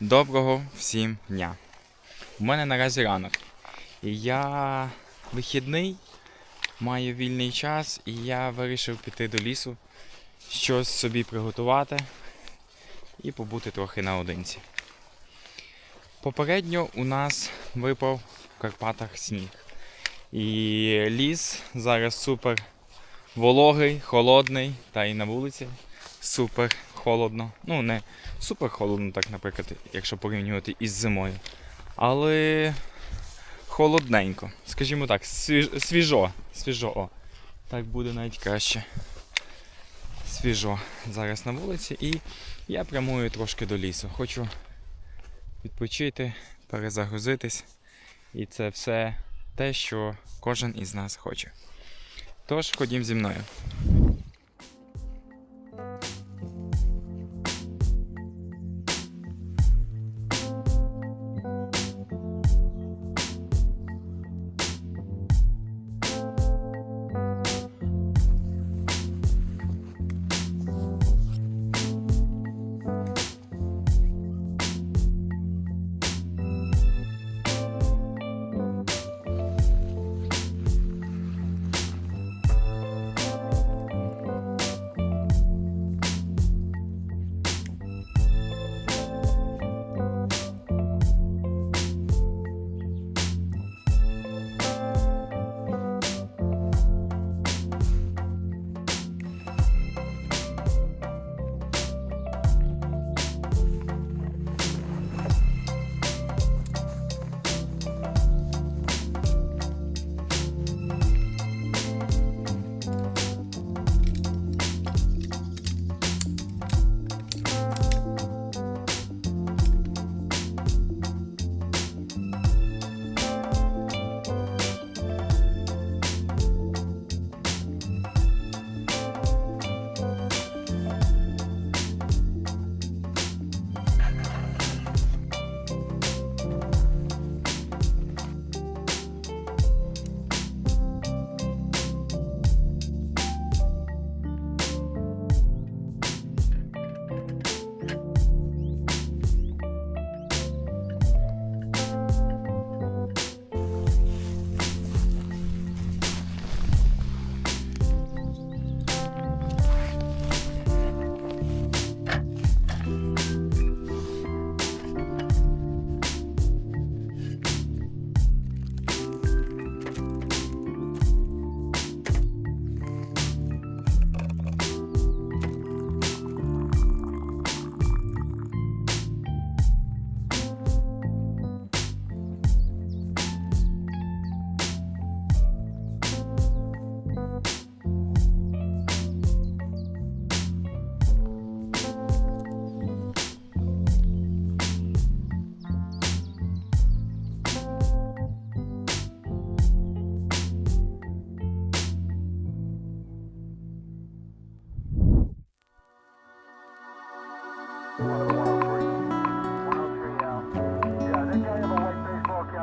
Доброго всім дня. У мене наразі ранок. І я вихідний, маю вільний час, і я вирішив піти до лісу, щось собі приготувати і побути трохи наодинці. Попередньо у нас випав в Карпатах сніг. І ліс зараз супер вологий, холодний, та і на вулиці супер холодно. Ну, не супер холодно, так, наприклад, якщо порівнювати із зимою. Але холодненько. Скажімо так, свіж, свіжо. Свіжо, о. Так буде навіть краще. Свіжо зараз на вулиці і я прямую трошки до лісу. Хочу відпочити, перезагрузитись. І це все те, що кожен із нас хоче. Тож ходім зі мною.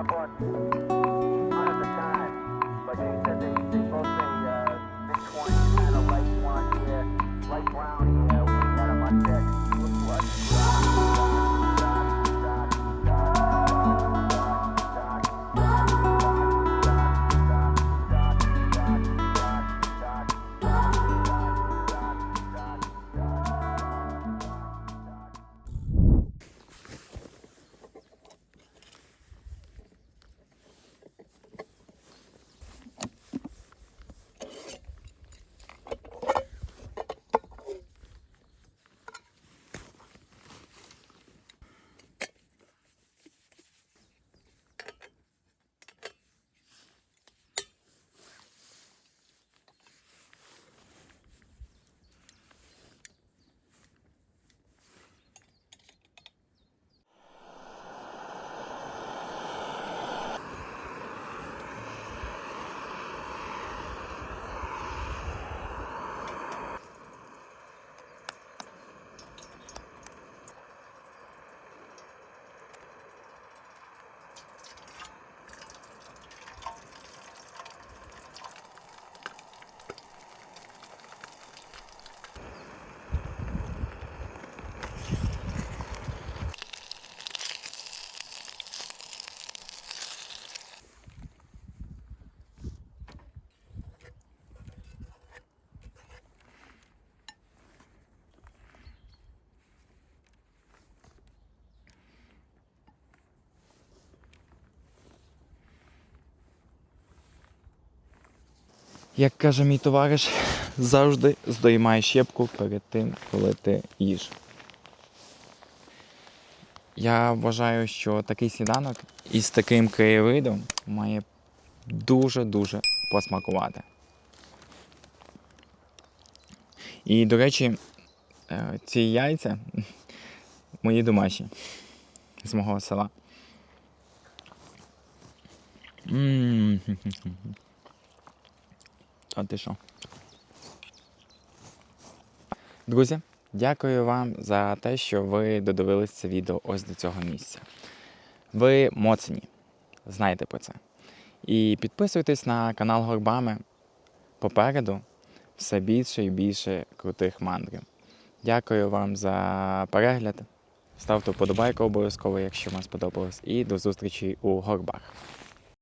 up on. Як каже мій товариш, завжди здоймай щепку перед тим, коли ти їш. Я вважаю, що такий сніданок із таким краєвидом має дуже-дуже посмакувати. І, до речі, е, ці яйця мої домашні з мого села. М. А ти що? Друзі, дякую вам за те, що ви додивились це відео ось до цього місця. Ви моцні, знайте про це. І підписуйтесь на канал Горбами. Попереду все більше і більше крутих мандрів. Дякую вам за перегляд. Ставте вподобайку обов'язково, якщо вам сподобалось. І до зустрічі у горбах.